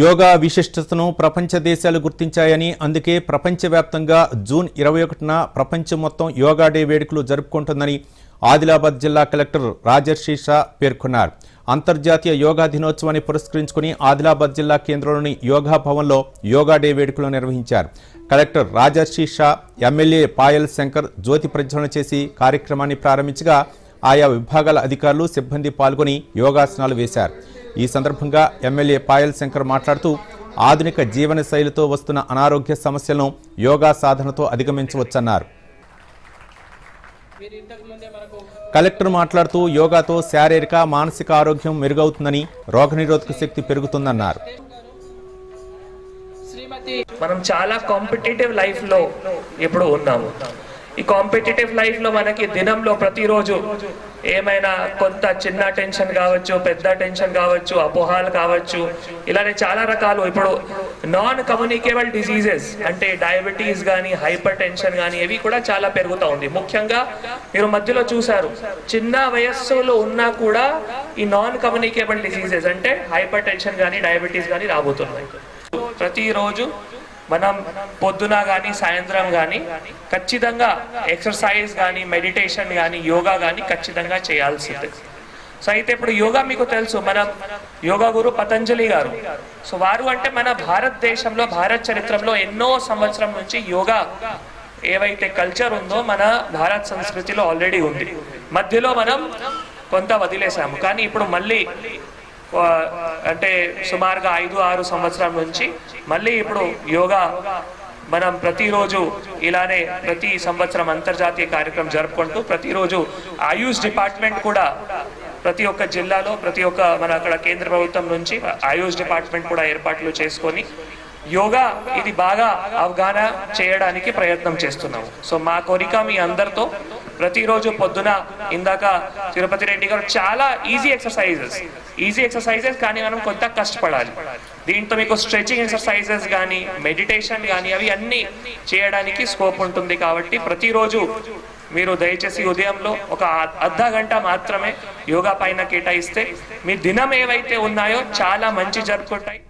యోగా విశిష్టతను ప్రపంచ దేశాలు గుర్తించాయని అందుకే ప్రపంచవ్యాప్తంగా జూన్ ఇరవై ఒకటిన ప్రపంచం మొత్తం యోగా డే వేడుకలు జరుపుకుంటుందని ఆదిలాబాద్ జిల్లా కలెక్టర్ రాజర్షి షా పేర్కొన్నారు. అంతర్జాతీయ యోగా దినోత్సవాన్ని పురస్కరించుకుని ఆదిలాబాద్ జిల్లా కేంద్రంలోని యోగా భవన్లో యోగా డే వేడుకలు నిర్వహించారు. కలెక్టర్ రాజర్షి షా ఎమ్మెల్యే పాయల్ శంకర్ జ్యోతి ప్రజ్వలన చేసి కార్యక్రమాన్ని ప్రారంభించగా ఆయా విభాగాల అధికారులు సిబ్బంది పాల్గొని యోగాసనాలు వేశారు. ఈ సందర్భంగా ఎమ్మెల్యే పాయల్ శంకర్ మాట్లాడుతూ ఆధునిక జీవన శైలితో వస్తున్న అనారోగ్య సమస్యలను యోగా సాధనతో అధిగమించవచ్చన్నారు. కలెక్టర్ మాట్లాడుతూ యోగాతో శారీరక మానసిక ఆరోగ్యం మెరుగవుతుందని రోగనిరోధక శక్తి పెరుగుతుందన్నారు. మనం చాలా కాంపిటేటివ్ లైఫ్లో ఇప్పుడు ఉన్నాము. ఈ కాంపిటేటివ్ లైఫ్లో మనకి దినంలో ప్రతిరోజు ఏమైనా కొంత చిన్న టెన్షన్ కావచ్చు పెద్ద టెన్షన్ కావచ్చు అపోహాలు కావచ్చు ఇలానే చాలా రకాలు. ఇప్పుడు నాన్ కమ్యూనికేబుల్ డిసీజెస్ అంటే డయాబెటీస్ కానీ హైపర్ టెన్షన్ కానీ ఇవి కూడా చాలా పెరుగుతూ ఉంది. ముఖ్యంగా మీరు మధ్యలో చూసారు చిన్న వయస్సులో ఉన్నా కూడా ఈ నాన్ కమ్యూనికేబుల్ డిసీజెస్ అంటే హైపర్ టెన్షన్ కానీ డయాబెటీస్ కానీ రాబోతున్నాయి. ప్రతిరోజు మనం పొద్దున కానీ సాయంత్రం కానీ ఖచ్చితంగా ఎక్సర్సైజ్ కానీ మెడిటేషన్ కానీ యోగా కానీ ఖచ్చితంగా చేయాల్సిందే. సో అయితే ఇప్పుడు యోగా మీకు తెలుసు మనం యోగా గురు పతంజలి గారు. సో వారు అంటే మన భారతదేశంలో భారత చరిత్రలో ఎన్నో సంవత్సరం నుంచి యోగా ఏవైతే కల్చర్ ఉందో మన భారత సంస్కృతిలో ఆల్రెడీ ఉంది. మధ్యలో మనం కొంత వదిలేసాము. కానీ ఇప్పుడు మళ్ళీ అంటే సుమారుగా ఐదు ఆరు సంవత్సరం నుంచి మళ్ళీ ఇప్పుడు యోగా మనం ప్రతిరోజు ఇలానే ప్రతి సంవత్సరం అంతర్జాతీయ కార్యక్రమం జరుపుకుంటూ ప్రతిరోజు ఆయుష్ డిపార్ట్మెంట్ కూడా ప్రతి ఒక్క జిల్లాలో ప్రతి ఒక్క మన అక్కడ కేంద్ర ప్రభుత్వం నుంచి ఆయుష్ డిపార్ట్మెంట్ కూడా ఏర్పాట్లు చేసుకొని యోగా ఇది బాగా అవగాహన చేయడానికి ప్రయత్నం చేస్తున్నాము. సో మా కోరిక మీ అందరితో ప్రతిరోజు పొద్దున ఇందాక తిరుపతి రెడ్డి గారు చాలా ఈజీ ఎక్సర్సైజెస్ ఈజీ ఎక్సర్సైజెస్ కానీ మనం కొంత కష్టపడాలి. దీంతో మీకు స్ట్రెచింగ్ ఎక్సర్సైజెస్ కానీ మెడిటేషన్ కానీ అవి అన్ని చేయడానికి స్కోప్ ఉంటుంది కాబట్టి ప్రతిరోజు మీరు దయచేసి ఉదయంలో ఒక అర్ధ గంట మాత్రమే యోగా పైన కేటాయిస్తే మీ దినం ఏవైతే ఉన్నాయో చాలా మంచి జరుపుకుంటాయి.